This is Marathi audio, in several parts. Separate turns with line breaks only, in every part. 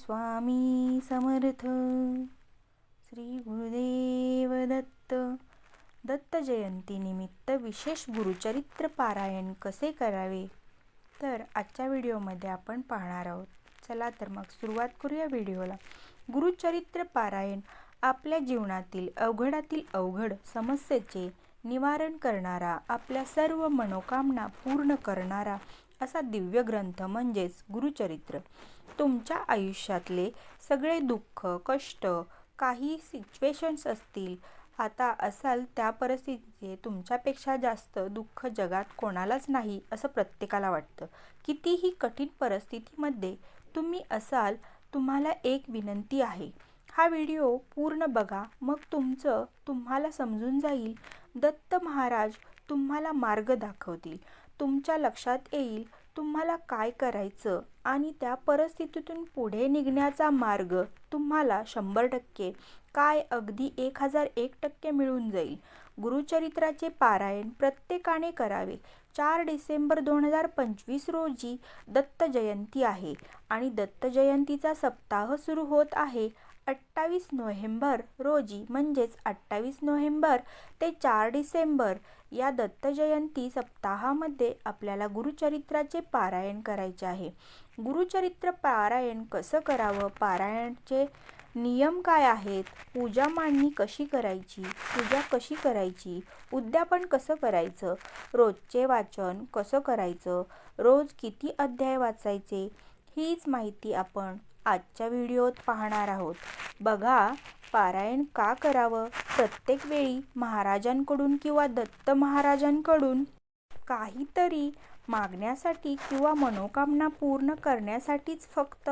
स्वामी समर्थ। श्री गुरुदेव दत्त। दत्त जयंतीनिमित्त विशेष गुरुचरित्र पारायण कसे करावे? तर आजच्या व्हिडिओमध्ये आपण पाहणार आहोत. चला तर मग सुरुवात करूया व्हिडिओला. गुरुचरित्र पारायण आपल्या जीवनातील अवघडातील अवघड समस्येचे निवारण करणारा आपल्या सर्व मनोकामना पूर्ण करणारा असा दिव्य ग्रंथ म्हणजेच गुरुचरित्र. तुमच्या आयुष्यातले सगळे दुःख कष्ट काही सिच्युएशन्स असतील. आता असाल त्या परिस्थितीचे तुमच्यापेक्षा जास्त दुःख जगात कोणालाच नाही असं प्रत्येकाला वाटतं. कितीही कठीण परिस्थितीमध्ये तुम्ही असाल तुम्हाला एक विनंती आहे. हा व्हिडिओ पूर्ण बघा मग तुमचं तुम्हाला समजून जाईल. दत्त महाराज तुम्हाला मार्ग दाखवतील. तुमच्या लक्षात येईल तुम्हाला काय करायचं आणि त्या परिस्थितीतून पुढे निघण्याचा मार्ग तुम्हाला शंभर टक्के काय अगदी एक हजार एक टक्के मिळून जाईल. गुरुचरित्राचे पारायण प्रत्येकाने करावे. चार डिसेंबर दोन हजार पंचवीस रोजी दत्त जयंती आहे आणि दत्त जयंतीचा सप्ताह सुरू होत आहे. अठ्ठावीस नोव्हेंबर रोजी म्हणजेच अठ्ठावीस नोव्हेंबर ते चार डिसेंबर या दत्तजयंती सप्ताहामध्ये आपल्याला गुरुचरित्राचे पारायण करायचे आहे. गुरुचरित्र पारायण कसं करावं? पारायणचे नियम काय आहेत? पूजा मांडणी कशी करायची? पूजा कशी करायची? उद्यापन कसं करायचं? रोजचे वाचन कसं करायचं? रोज किती अध्याय वाचायचे? हीच माहिती आपण आजच्या व्हिडिओत पाहणार आहोत. बघा पारायण का करावं? प्रत्येक वेळी महाराजांकडून किंवा दत्त महाराजांकडून काहीतरी मागण्यासाठी किंवा मनोकामना पूर्ण करण्यासाठीच फक्त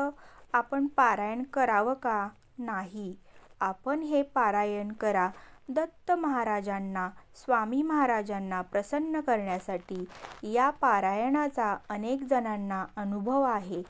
आपण पारायण करावं का? नाही. आपण हे पारायण करा. दत्त महाराजांना स्वामी महाराजांना प्रसन्न करण्यासाठी या पारायणाचा अनेक जणांना अनुभव आहे.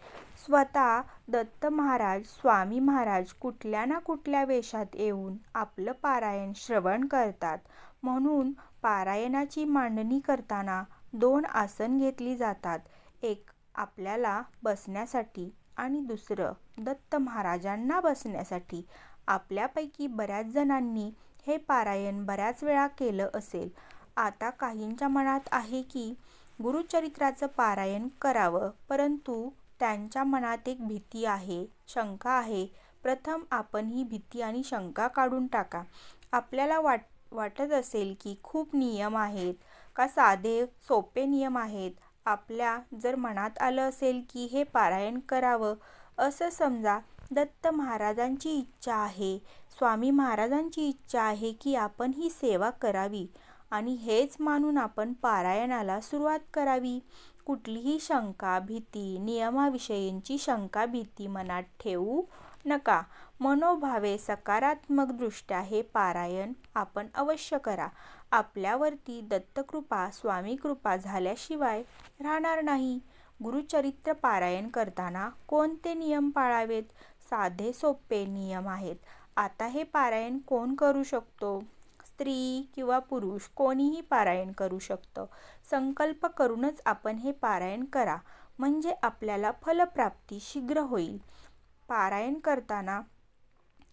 स्वतः दत्त महाराज स्वामी महाराज कुठल्या ना कुठल्या वेशात येऊन आपलं पारायण श्रवण करतात. म्हणून पारायणाची मांडणी करताना दोन आसन घेतली जातात. एक आपल्याला बसण्यासाठी आणि दुसरं दत्त महाराजांना बसण्यासाठी. आपल्यापैकी बऱ्याच जणांनी हे पारायण बऱ्याच वेळा केलं असेल. आता काहींच्या मनात आहे की गुरुचरित्राचं पारायण करावं परंतु त्यांच्या मनात एक भीती आहे शंका आहे. प्रथम आपण ही भीती आणि शंका काढून टाका. आपल्याला वाट वाटत असेल की खूप नियम आहेत का साधे सोपे नियम आहेत. आपल्या जर मनात आलं असेल की हे पारायण करावं असं समजा दत्त महाराजांची इच्छा आहे. स्वामी महाराजांची इच्छा आहे की आपण ही सेवा करावी आणि हेच मानून आपण पारायणाला सुरुवात करावी. कुठलीही शंका भीती नियमाविषयींची शंका भीती मनात ठेवू नका. मनोभावे सकारात्मकदृष्ट्या हे पारायण आपण अवश्य करा. आपल्यावरती दत्तकृपा स्वामी कृपा झाल्याशिवाय राहणार नाही. गुरुचरित्र पारायण करताना कोणते नियम पाळावेत? साधे सोपे नियम आहेत. आता हे पारायण कोण करू शकतो? स्त्री किंवा पुरुष कोणीही पारायण करू शकतं. संकल्प करूनच आपण हे पारायण करा. म्हणजे आपल्याला फलप्राप्ती शीघ्र होईल. पारायण करताना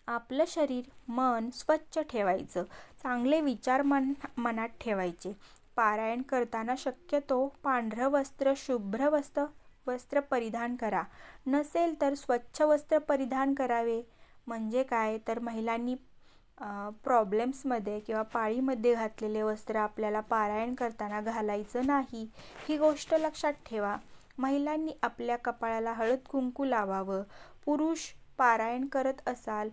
आपलं शरीर मन स्वच्छ ठेवायचं. चांगले विचार मन मनात ठेवायचे. पारायण करताना शक्यतो पांढरं वस्त्र शुभ्र वस्त्र वस्त्र परिधान करा. नसेल तर स्वच्छ वस्त्र परिधान करावे. म्हणजे काय? तर महिलांनी प्रॉब्लेम्समध्ये किंवा पाळीमध्ये घातलेले वस्त्र आपल्याला पारायण करताना घालायचं नाही. ही गोष्ट लक्षात ठेवा. महिलांनी आपल्या कपाळाला हळद कुंकू लावावं. पुरुष पारायण करत असाल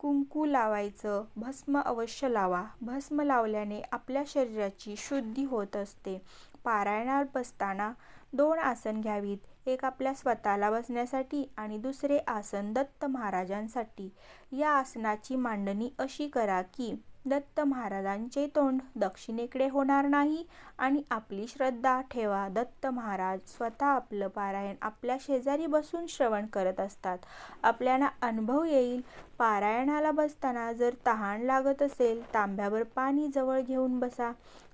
कुंकू लावायचं. भस्म अवश्य लावा. भस्म लावल्याने आपल्या शरीराची शुद्धी होत असते. पारायणावर बसताना दोन आसन घ्यावीत. एक आपल्या स्वतःला बसण्यासाठी आणि दुसरे आसन दत्त महाराजांसाठी. या आसनाची मांडणी अशी करा की दत्त महाराजांचे तोंड दक्षिणेकडे होणार नाही आणि आपली श्रद्धा ठेवा. दत्त महाराज स्वतः आपलं पारायण आपल्या शेजारी बसून श्रवण करत असतात. आपल्याला अनुभव येईल. पारायणाला बसताना जर तहान लागत असेल तांब्यावर पाणी जवळ घेऊन बसा.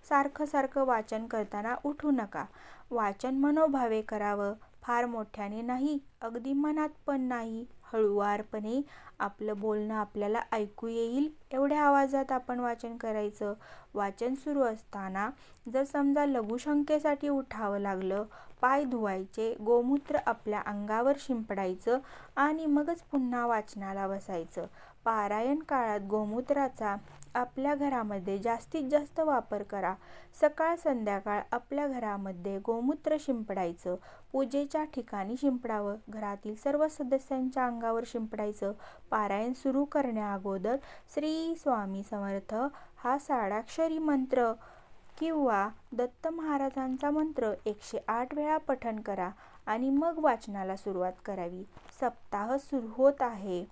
सारखं सारखं वाचन करताना उठू नका. वाचन मनोभावे करावं. फार मोठ्याने नाही अगदी मनात पण नाही. हळुवारपणे आपलं बोलणं आपल्याला ऐकू येईल एवढ्या आवाजात आपण वाचन करायचं. वाचन सुरू असताना जर समजा लघुशंकेसाठी उठावं लागलं पाय धुवायचे गोमूत्र आपल्या अंगावर शिंपडायचं आणि मगच पुन्हा वाचनाला बसायचं. पारायण काळात गोमूत्राचा आपल्या घरामध्ये जास्तीत जास्त वापर करा. सकाळ संध्याकाळ आपल्या घरामध्ये गोमूत्र शिंपडायचं. पूजेच्या ठिकाणी शिंपडावं. घरातील सर्व सदस्यांच्या अंगावर शिंपडायचं. पारायण सुरू करण्याअगोदर श्री स्वामी समर्थ हा साडाक्षरी मंत्र किंवा दत्त महाराजांचा मंत्र एकशे आठ वेळा पठण करा आणि मग वाचनाला सुरुवात करावी. सप्ताह सुरू होत आहे.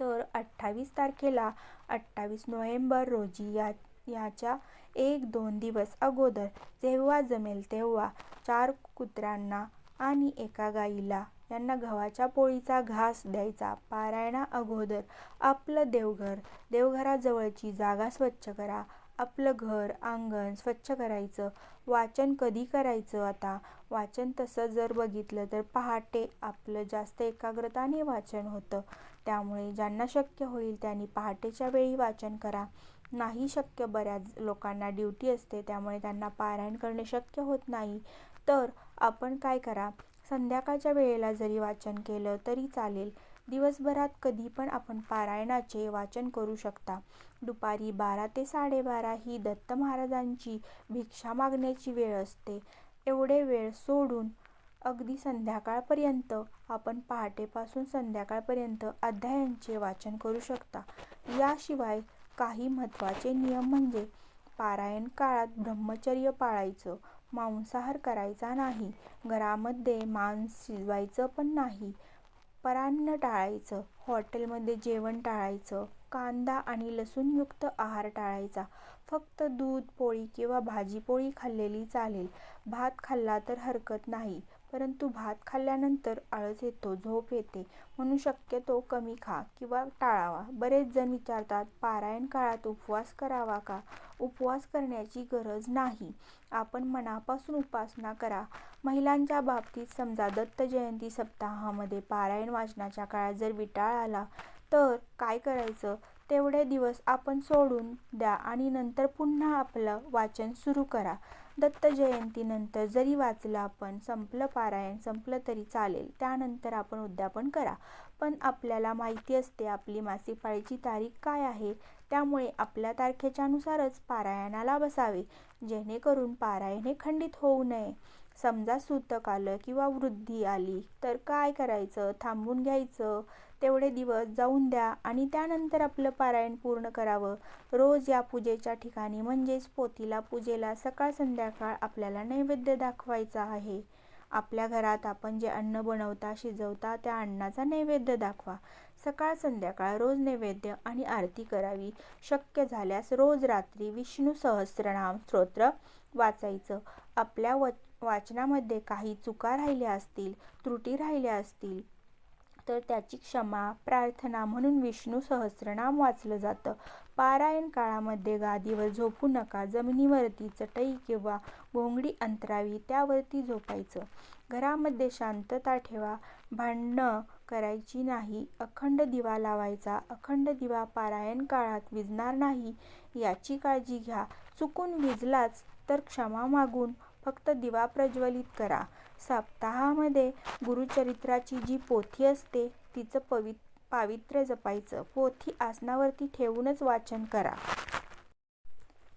तर अठ्ठावीस तारखेला अठ्ठावीस नोव्हेंबर रोजी या याच्या एक दोन दिवस अगोदर जेव्हा जमेल तेव्हा चार कुत्र्यांना आणि एका गाईला यांना गव्हाच्या पोळीचा घास द्यायचा. पारायणा अगोदर आपलं देवघर देवघराजवळची जागा स्वच्छ करा. आपलं घर अंगण स्वच्छ करायचं. वाचन कधी करायचं आता? वाचन तसं जर बघितलं तर पहाटे आपलं जास्त एकाग्रताने वाचन होतं. त्यामुळे ज्यांना शक्य होईल त्यांनी पहाटेच्या वेळी वाचन करा. नाही शक्य बऱ्याच लोकांना ड्युटी असते त्यामुळे त्यांना पारायण करणे शक्य होत नाही. तर आपण काय करा? संध्याकाळच्या वेळेला जरी वाचन केलं तरी चालेल. दिवसभरात कधी पण आपण पारायणाचे वाचन करू शकता. दुपारी बारा ते साडेबारा ही दत्त महाराजांची भिक्षा मागण्याची वेळ असते. एवढे वेळ सोडून अगदी संध्याकाळपर्यंत आपण पहाटेपासून संध्याकाळपर्यंत अध्यायांचे वाचन करू शकता. याशिवाय काही महत्त्वाचे नियम म्हणजे पारायण काळात ब्रह्मचर्य पाळायचं मांसाहार करायचा नाही घरामध्ये मांस शिजवायचं पण नाही परान्न टाळायचं. हॉटेलमध्ये जेवण टाळायचं. कांदा आणि लसूणयुक्त आहार टाळायचा. फक्त दूध पोळी किंवा भाजी पोळी खाल्लेली चालेल. भात खाल्ला तर हरकत नाही. परंतु भात खाल्ल्यानंतर आळस येतो झोप येते. म्हणून शक्यतो कमी खा किंवा टाळावा. बरेच जण विचारतात पारायण काळात उपवास करावा का? उपवास करण्याची गरज नाही. आपण मनापासून उपासना करा. महिलांच्या बाबतीत समजा दत्त जयंती सप्ताहामध्ये पारायण वाचनाच्या काळात जर विटाळ आला तर काय करायचं? तेवढे दिवस आपण सोडून द्या आणि नंतर पुन्हा आपलं वाचन सुरू करा. दत्त जयंतीनंतर जरी वाचलं आपण संपलं पारायण संपलं तरी चालेल. त्यानंतर आपण उद्यापन करा. पण आपल्याला माहिती असते आपली मासिक पाळीची तारीख काय आहे? त्यामुळे आपल्या तारखेच्यानुसारच पारायणाला बसावे. जेणेकरून पारायण हे खंडित होऊ नये. समजा सूतक आलं किंवा वृद्धी आली तर काय करायचं? थांबून घ्यायचं. तेवढे दिवस जाऊन द्या आणि त्यानंतर आपलं पारायण पूर्ण करावं. रोज या पूजेच्या ठिकाणी म्हणजेच पोतीला पूजेला सकाळ संध्याकाळ आपल्याला नैवेद्य दाखवायचा आहे. आपल्या घरात आपण जे अन्न बनवता शिजवता त्या अन्नाचा नैवेद्य दाखवा. सकाळ संध्याकाळ रोज नैवेद्य आणि आरती करावी. शक्य झाल्यास रोज रात्री विष्णू सहस्रनाम स्तोत्र वाचायचं. आपल्या व वाचनामध्ये काही चुका राहिल्या असतील त्रुटी राहिल्या असतील तर त्याची क्षमा प्रार्थना म्हणून विष्णू सहस्रनाम वाचलं जातं. पारायण काळामध्ये गादीवर झोपू नका. जमिनीवरती चटई किंवा घोंगडी अंतरावी त्यावरती झोपायचं. घरामध्ये शांतता ठेवा. भांडणं करायची नाही. अखंड दिवा लावायचा. अखंड दिवा पारायण काळात विजणार नाही. याची काळजी घ्या. चुकून विजलाच तर क्षमा मागून फक्त दिवा प्रज्वलित करा. सप्ताहामध्ये गुरुचरित्राची जी पोथी असते तिचं पवि पावित्र्य जपायचं. पोथी आसनावरती ठेवूनच वाचन करा.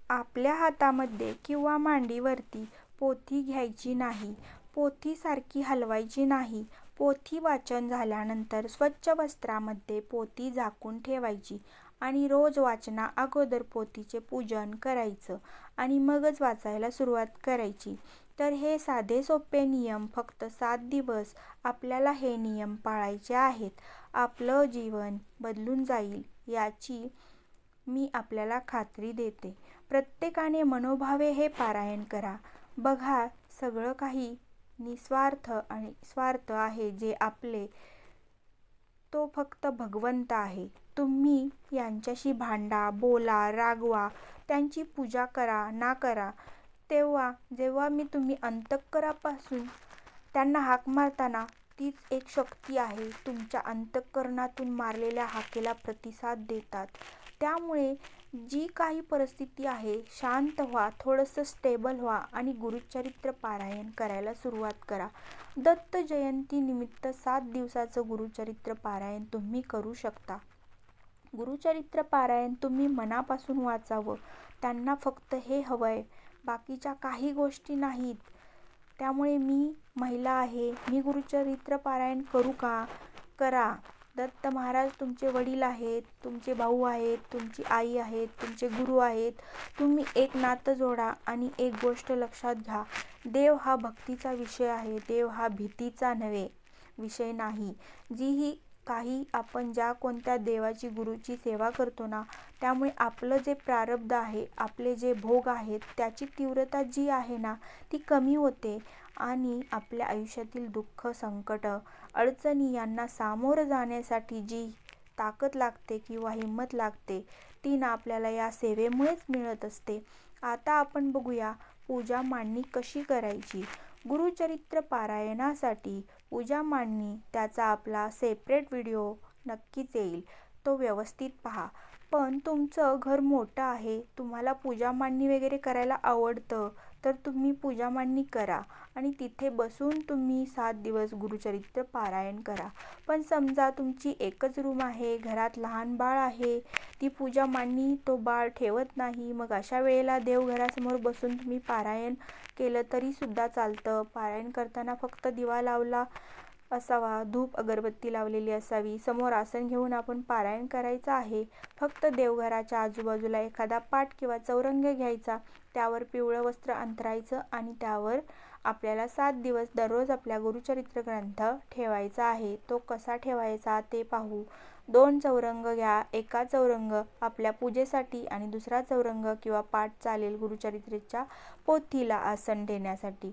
आपल्या हातामध्ये किंवा मांडीवरती पोथी घ्यायची नाही. पोथीसारखी हलवायची नाही. पोथी वाचन झाल्यानंतर स्वच्छ वस्त्रामध्ये पोथी झाकून ठेवायची आणि रोज वाचना अगोदर पोथीचे पूजन करायचं आणि मगच वाचायला सुरुवात करायची. तर हे साधे सोपे नियम फक्त सात दिवस आपल्याला हे नियम पाळायचे आहेत. आपलं जीवन बदलून जाईल याची मी आपल्याला खात्री देते. प्रत्येकाने मनोभावे हे पारायण करा. बघा सगळं काही निस्वार्थ आणि स्वार्थ आहे जे आपले. तो फक्त भगवंत आहे. तुम्ही यांच्याशी भांडा बोला रागवा त्यांची पूजा करा ना करा. तेव्हा जेव्हा मी तुम्ही अंतःकरापासून त्यांना हाक मारताना तीच एक शक्ती आहे तुमच्या अंतःकरणातून मारलेल्या हाकेला प्रतिसाद देतात. त्यामुळे जी काही परिस्थिती आहे शांत व्हा थोडंसं स्टेबल व्हा आणि गुरुचरित्र पारायण करायला सुरुवात करा. दत्त जयंतीनिमित्त सात दिवसाचं गुरुचरित्र पारायण तुम्ही करू शकता. गुरुचरित्र पारायण तुम्ही मनापासून वाचावं. त्यांना फक्त हे हवं आहे बाकीच्या काही गोष्टी नाहीत. त्यामुळे मी महिला आहे मी गुरुचरित्र पारायण करू का? करा. दत्त महाराज तुमचे वडील आहेत तुमचे भाऊ आहेत तुमची आई आहेत तुमचे गुरु आहेत. तुम्ही एक नातं जोडा आणि एक गोष्ट लक्षात घ्या. देव हा भक्तीचा विषय आहे देव हा भीतीचा नव्हे विषय नाही. जी ही काही आपण ज्या कोणत्या देवाची गुरुची सेवा करतो ना त्यामुळे आपलं जे प्रारब्ध आहे आपले जे भोग आहेत त्याची तीव्रता जी आहे ना ती कमी होते. आणि आपल्या आयुष्यातील दुःख संकट अडचणी यांना सामोरं जाण्यासाठी जी ताकद लागते किंवा हिंमत लागते ती ना आपल्याला या सेवेमुळेच मिळत असते. आता आपण बघूया पूजा मांडणी कशी करायची. गुरुचरित्र पारायणासाठी पूजा मांडणी त्याचा आपला सेपरेट व्हिडिओ नक्कीच येईल. तो व्यवस्थित पहा. पण तुमचं घर मोठं आहे तुम्हाला पूजा मांडणी वगैरे करायला आवडतं तर तुम्ही पूजा मांडणी करा आणि तिथे बसून तुम्ही सात दिवस गुरुचरित्र पारायण करा. पण समजा तुमची एकच रूम आहे घरात लहान बाळ आहे ती पूजा मांडणी तो बाळ ठेवत नाही मग अशा वेळेला देवघरासमोर बसून तुम्ही पारायण केलं तरीसुद्धा चालतं. पारायण करताना फक्त दिवा लावला असावा. धूप अगरबत्ती लावलेली असावी. समोर आसन घेऊन आपण पारायण करायचं आहे. फक्त देवघराच्या आजूबाजूला एखादा पाट किंवा चौरंग घ्यायचा. त्यावर पिवळं वस्त्र अंतरायचं आणि त्यावर आपल्याला सात दिवस दररोज आपल्या गुरुचरित्र ग्रंथ ठेवायचा आहे. तो कसा ठेवायचा ते पाहू. दोन चौरंग घ्या. एका चौरंग आपल्या पूजेसाठी आणि दुसरा चौरंग किंवा पाठ चालेल गुरुचरित्रेच्या पोथीला आसन देण्यासाठी.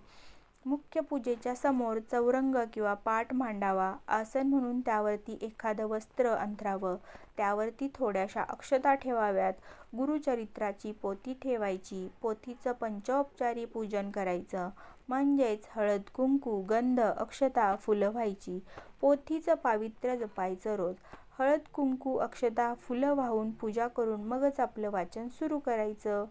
मुख्य पूजेच्या समोर चौरंग किंवा पाठ मांडावा आसन म्हणून त्यावरती एखादं वस्त्र अंथरावं त्यावरती थोड्याशा अक्षता ठेवाव्यात. गुरुचरित्राची पोथी ठेवायची. पोथीचं पंचोपचारी पूजन करायचं. म्हणजेच हळद कुंकू गंध अक्षता फुलं व्हायची. पोथीचं पावित्र्य जपायचं रोज. हळद कुंकू अक्षता फुलं वाहून पूजा करून मगच आपलं वाचन सुरू करायचं.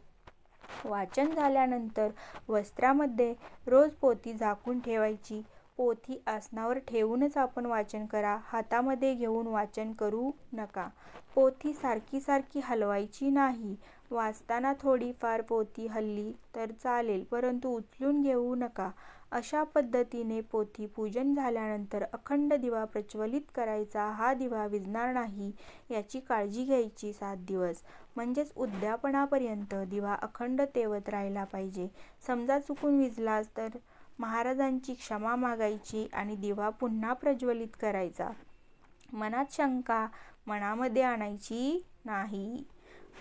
वाचन झाल्यानंतर वस्त्रामध्ये रोज पोथी झाकून ठेवायची. पोथी आसनावर ठेवूनच आपण वाचन करा. हातामध्ये घेऊन वाचन करू नका. पोथी सारखी सारखी हलवायची नाही. वाचताना थोडीफार पोथी हल्ली तर चालेल परंतु उचलून घेऊ नका. अशा पद्धतीने पोथी पूजन झाल्यानंतर अखंड दिवा प्रज्वलित करायचा हा दिवा विझणार नाही याची काळजी घ्यायची सात दिवस. म्हणजेच उद्यापनापर्यंत दिवा अखंड तेवत राहिला पाहिजे. समजा चुकून विजलास तर महाराजांची क्षमा मागायची आणि दिवा पुन्हा प्रज्वलित करायचा. मनात शंका मनामध्ये आणायची नाही.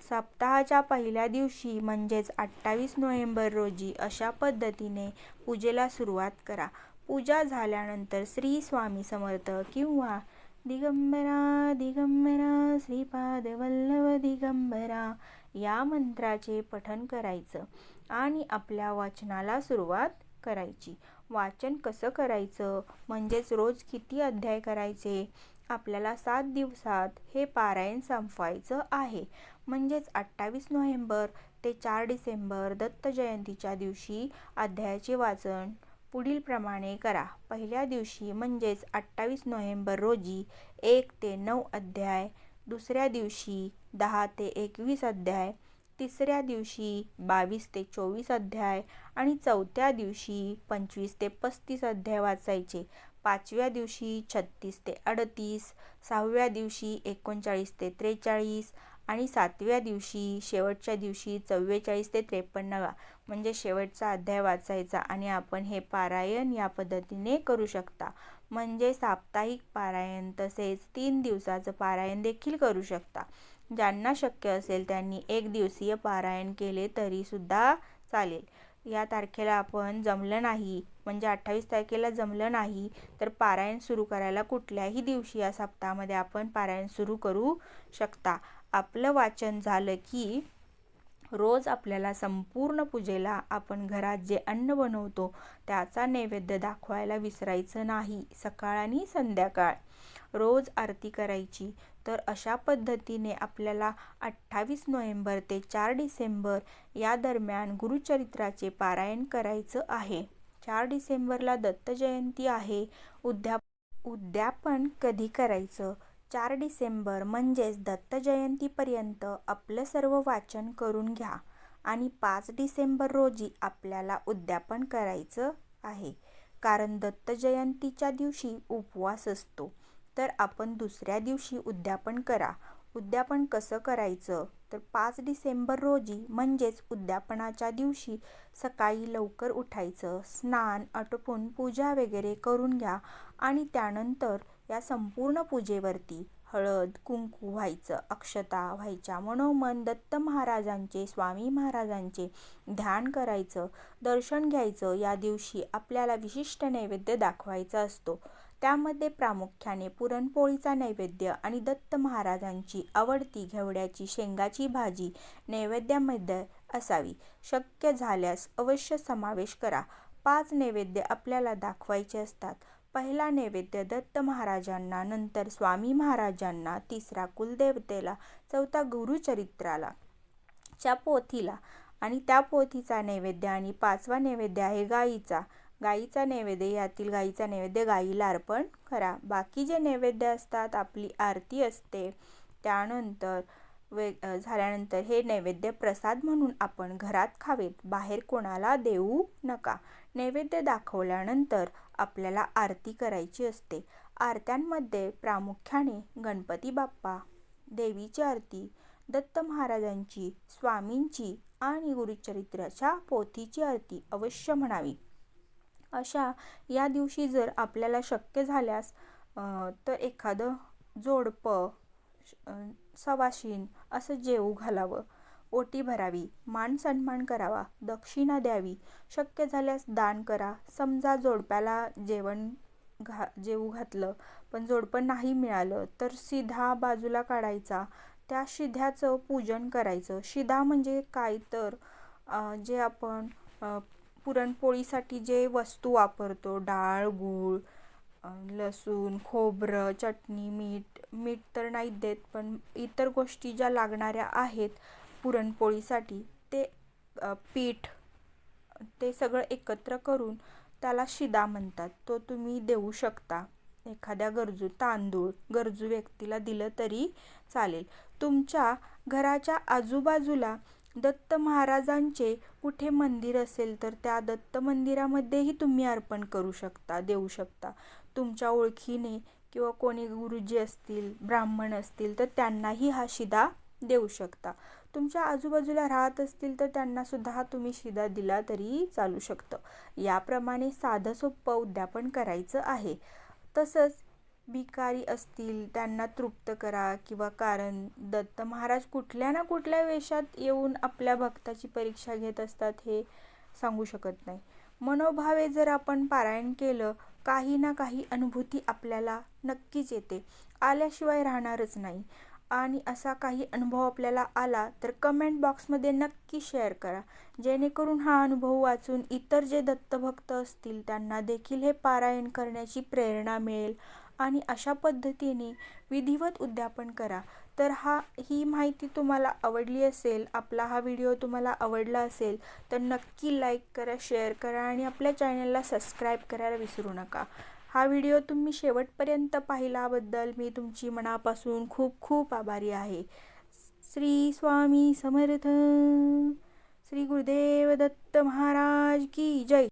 सप्ताहाच्या पहिल्या दिवशी म्हणजेच अठ्ठावीस नोव्हेंबर रोजी अशा पद्धतीने पूजेला सुरुवात करा. पूजा झाल्यानंतर श्री स्वामी समर्थ किंवा दिगंबरा दिगंबरा श्रीपाद वल्लभ दिगंबरा या मंत्राचे पठण करायचं आणि आपल्या वाचनाला सुरुवात करायची. वाचन कसं करायचं? म्हणजेच रोज किती अध्याय करायचे? आपल्याला सात दिवसात हे पारायण संपवायचं आहे. म्हणजेच अठ्ठावीस नोव्हेंबर ते चार डिसेंबर दत्त जयंतीच्या दिवशी अध्यायाचे वाचन पुढीलप्रमाणे करा. पहिल्या दिवशी म्हणजेच अठ्ठावीस नोव्हेंबर रोजी एक ते नऊ अध्याय दुसऱ्या दिवशी दहा ते एकवीस अध्याय तिसऱ्या दिवशी बावीस ते चोवीस अध्याय आणि चौथ्या दिवशी पंचवीस ते पस्तीस अध्याय वाचायचे. पाचव्या दिवशी छत्तीस ते अडतीस सहाव्या दिवशी एकोणचाळीस ते त्रेचाळीस आणि सातव्या दिवशी शेवटच्या दिवशी चव्वेचाळीस ते त्रेपन्नवा म्हणजे शेवटचा अध्याय वाचायचा आणि आपण हे पारायण या पद्धतीने करू शकता. म्हणजे साप्ताहिक पारायण तसेच तीन दिवसाचं पारायण देखील करू शकता. ज्यांना शक्य असेल त्यांनी एक दिवसीय पारायण केले तरीसुद्धा चालेल. या तारखेला आपण जमलं नाही म्हणजे अठ्ठावीस तारखेला जमलं नाही तर पारायण सुरू करायला कुठल्याही दिवशी या सप्ताहामध्ये आपण पारायण सुरू करू शकता. आपलं वाचन झालं की रोज आपल्याला संपूर्ण पूजेला आपण घरात जे अन्न बनवतो त्याचा नैवेद्य दाखवायला विसरायचं नाही सकाळ आणि संध्याकाळ. रोज आरती करायची तर अशा पद्धतीने आपल्याला अठ्ठावीस नोव्हेंबर ते चार डिसेंबर या दरम्यान गुरुचरित्राचे पारायण करायचं आहे. चार डिसेंबरला दत्त जयंती आहे. उद्या उद्यापन कधी करायचं? चार डिसेंबर म्हणजेच दत्तजयंतीपर्यंत आपलं सर्व वाचन करून घ्या आणि पाच डिसेंबर रोजी आपल्याला उद्यापन करायचं आहे. कारण दत्तजयंतीच्या दिवशी उपवास असतो. तर आपण दुसऱ्या दिवशी उद्यापन करा. उद्यापन कसं करायचं? तर पाच डिसेंबर रोजी म्हणजेच उद्यापनाच्या दिवशी सकाळी लवकर उठायचं स्नान आटोपून पूजा वगैरे करून घ्या आणि त्यानंतर या संपूर्ण पूजेवरती हळद कुंकू व्हायचं अक्षता व्हायच्या. मनोमन दत्त महाराजांचे स्वामी महाराजांचे ध्यान करायचं दर्शन घ्यायचं. या दिवशी आपल्याला विशिष्ट नैवेद्य दाखवायचा असतो. त्यामध्ये प्रामुख्याने पुरणपोळीचा नैवेद्य आणि दत्त महाराजांची आवडती घेवड्याची शेंगाची भाजी नैवेद्यामध्ये असावी. शक्य झाल्यास अवश्य समावेश करा. पाच नैवेद्य आपल्याला दाखवायचे असतात. पहिला नैवेद्य दत्त महाराजांना नंतर स्वामी महाराजांना तिसरा कुलदेवतेला चौथा गुरुचरित्राला च्या पोथीला. आणि त्या पोथीचा नैवेद्य आणि पाचवा नैवेद्य आहे गाईचा. गाईचा नैवेद्य यातील गाईचा नैवेद्य गाईला अर्पण करा. बाकी जे नैवेद्य असतात आपली आरती असते. त्यानंतर वे झाल्यानंतर हे नैवेद्य प्रसाद म्हणून आपण घरात खावेत. बाहेर कोणाला देऊ नका. नैवेद्य दाखवल्यानंतर आपल्याला आरती करायची असते. आरत्यांमध्ये प्रामुख्याने गणपती बाप्पा देवीची आरती दत्त महाराजांची स्वामींची आणि गुरुचरित्राच्या पोथीची आरती अवश्य म्हणावी. अशा या दिवशी जर आपल्याला शक्य झाल्यास तर एखादं जोडपं सवाशीण असं जेवू घालावं. ओटी भरावी मान सन्मान करावा दक्षिणा द्यावी. शक्य झाल्यास दान करा. समजा जोडप्याला जेवण घा जेवू घातलं पण जोडपं नाही मिळालं तर शिधा बाजूला काढायचा. त्या शिध्याचं पूजन करायचं. शिधा म्हणजे काय तर जे आपण पुरणपोळीसाठी जे वस्तू वापरतो डाळ गूळ लसूण खोबरं चटणी मीठ मीठ तर नाही देत पण इतर गोष्टी ज्या लागणाऱ्या आहेत पुरणपोळीसाठी ते पीठ ते सगळं एकत्र करून त्याला शिदा म्हणतात. तो तुम्ही देऊ शकता. एखाद्या गरजू तांदूळ गरजू व्यक्तीला दिलं तरी चालेल. तुमच्या घराच्या आजूबाजूला दत्त महाराजांचे कुठे मंदिर असेल तर त्या दत्त मंदिरामध्येही तुम्ही अर्पण करू शकता देऊ शकता. तुमच्या ओळखीने किंवा कोणी गुरुजी असतील ब्राह्मण असतील तर त्यांनाही हा शिदा देऊ शकता. तुमच्या आजूबाजूला राहत असतील तर त्यांनासुद्धा हा तुम्ही शिदा दिला तरी चालू शकतं. याप्रमाणे साधं सोपं उद्यापन करायचं आहे. तसंच भिकारी असतील त्यांना तृप्त करा किंवा कारण दत्त महाराज कुठल्या ना कुठल्या वेशात येऊन आपल्या भक्ताची परीक्षा घेत असतात हे सांगू शकत नाही. मनोभावे जर आपण पारायण केलं काही ना काही अनुभूती आपल्याला नक्कीच येते. आल्याशिवाय राहणारच नाही. आणि असा काही अनुभव आपल्याला आला तर कमेंट बॉक्समध्ये नक्की शेअर करा. जेणेकरून हा अनुभव वाचून इतर जे दत्तभक्त असतील त्यांना देखील हे पारायण करण्याची प्रेरणा मिळेल आणि अशा पद्धतीने विधिवत उद्यापन करा. तर हा ही माहिती तुम्हाला आवडली असेल आपला हा व्हिडिओ तुम्हाला आवडला असेल तर नक्की लाईक करा शेअर करा आणि आपल्या चॅनलला सबस्क्राईब करायला विसरू नका. हा व्हिडिओ तुम्ही शेवटपर्यंत पाहिल्याबद्दल मी तुमची मनापासून खूप खूप आभारी आहे. श्री स्वामी समर्थ. श्री गुरुदेव दत्त महाराज की जय.